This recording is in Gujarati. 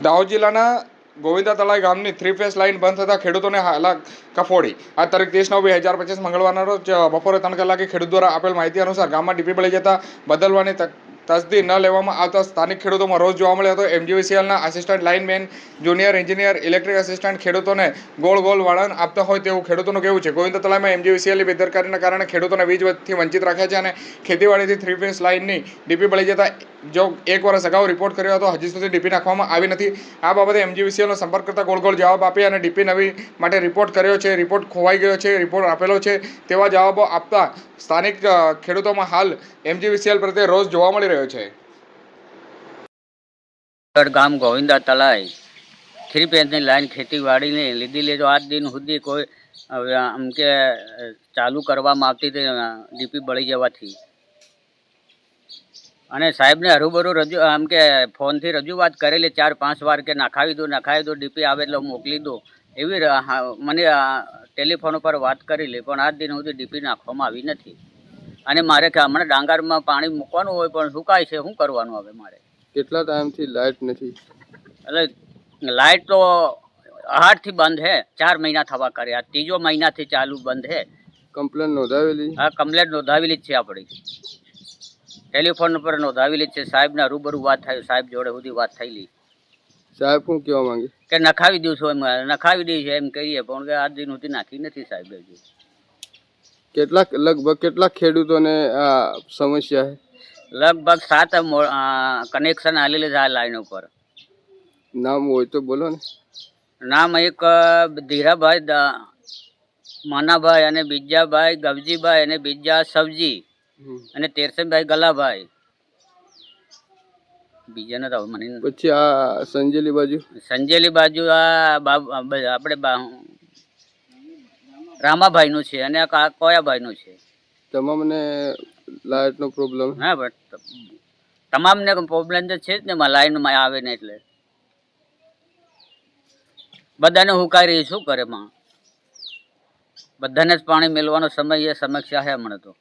દાહોદ જિલ્લાના ગોવિંદા તળાવ ગામની થ્રી ફેસ લાઇન બંધ થતાં ખેડૂતોને હાલા કફોડી. આ તારીખ ત્રીસ નવ બે હજાર પચીસ મંગળવારના રોજ બપોરે ત્રણ કલાકે ખેડૂત દ્વારા આપેલ માહિતી અનુસાર ગામમાં ડીપી પડી જતા બદલવાની તસદી ન લેવામાં આવતા સ્થાનિક ખેડૂતોમાં રોજ જોવા મળ્યો હતો. એમજીવીસીએલના assistant lineman junior engineer electric assistant ખેડૂતોને ગોળ ગોળ વળણ આપતા હોય તેવું ખેડૂતોનું કહેવું છે. ગોવિંદ તળાવમાં એમજીવીસીએલની બેદરકારીના કારણે ખેડૂતોને વીજથી વંચિત રાખ્યા છે અને ખેતીવાડીથી થ્રી ફેસ લાઇનની ડીપી પડી જતા જો એક વર્ષ અગાઉ રિપોર્ટ કર્યો હતો, હજી સુધી ડીપી નાખવામાં આવી નથી. આ બાબતે એમજીવીસીએલનો સંપર્ક કરતા ગોળ ગોળ જવાબ આપી અને ડીપી નવી માટે રિપોર્ટ કર્યો છે. રિપોર્ટ ખોવાઈ ગયો છે રિપોર્ટ આપેલો છે. તેવા જવાબો આપતા સ્થાનિક ખેડૂતોમાં હાલ એમજીવીસીએલ પ્રત્યે રોષ જોવા મળી રહ્યો છે. ગામ ગોવિંદા તલાઈ થ્રી પેજની લાઈન ખેતીવાડીને લીધી લીધો આજ દિન સુધી કોઈ આમ કે ચાલુ કરવામાં આવતી હતી ડીપી બળી જવાથી. અને સાહેબને હરૂબરૂ રજૂ આમ કે ફોનથી રજૂઆત કરેલી ચાર પાંચ વાર કે નખાવી દો નખાવી દો ડીપી આવે એટલે મોકલી દો. એવી મને ટેલિફોન ઉપર વાત કરેલી પણ આજ દિન સુધી ડીપી નાખવામાં આવી નથી. અને મારે કે હમણાં ડાંગરમાં પાણી મૂકવાનું હોય પણ સુકાય છે? શું કરવાનું હવે મારે? કેટલા ટાઈમથી લાઇટ નથી? એટલે લાઇટ તો આઠથી બંધ હે ચાર મહિના થવા કરે. આ ત્રીજો મહિનાથી ચાલુ બંધ હે. કમ્પ્લેન નોંધાવેલી? હા કમ્પ્લેન નોંધાવેલી જ છે આપણી. ટેલિફોન ઉપર નોંધાવેલી લે છે. સાહેબના રૂબરૂ વાત થાય સાહેબ જોડે સુધી વાત થયેલી. સાહેબ શું કહેવા માંગે? કે નખાવી દઉં છું એમ નખાવી દઈ છે એમ કહીએ પણ કે આજ દિન સુધી નાખી નથી સાહેબ હજુ. કેટલાક લગભગ કેટલાક ખેડૂતોને આ સમસ્યા છે? લગભગ સાત કનેક્શન આલેલી છે આ લાઈન ઉપર. નામ હોય તો બોલો ને. નામ એક ધીરાભાઈ માનાભાઈ અને બીજાભાઈ ગવજીભાઈ અને બીજા સબજી. અને તેરસનભાઈ ગલાભાઈ. બીજા નતા મને પછી આ સંજેલી બાજુ? સંજેલી બાજુ આ આપણે રામાભાઈ નું છે અને આ કોયાભાઈ નું છે. તમામને લાઇટનો પ્રોબ્લેમ હા બટ તમામને પ્રોબ્લેમ તો છે જ ને માં લાઈનમાં આવે ને એટલે. બધાને હુકારી શું કરે માં? બધાને જ પાણી મેળવાનો સમય એ સમસ્યા છે હમણાં તો.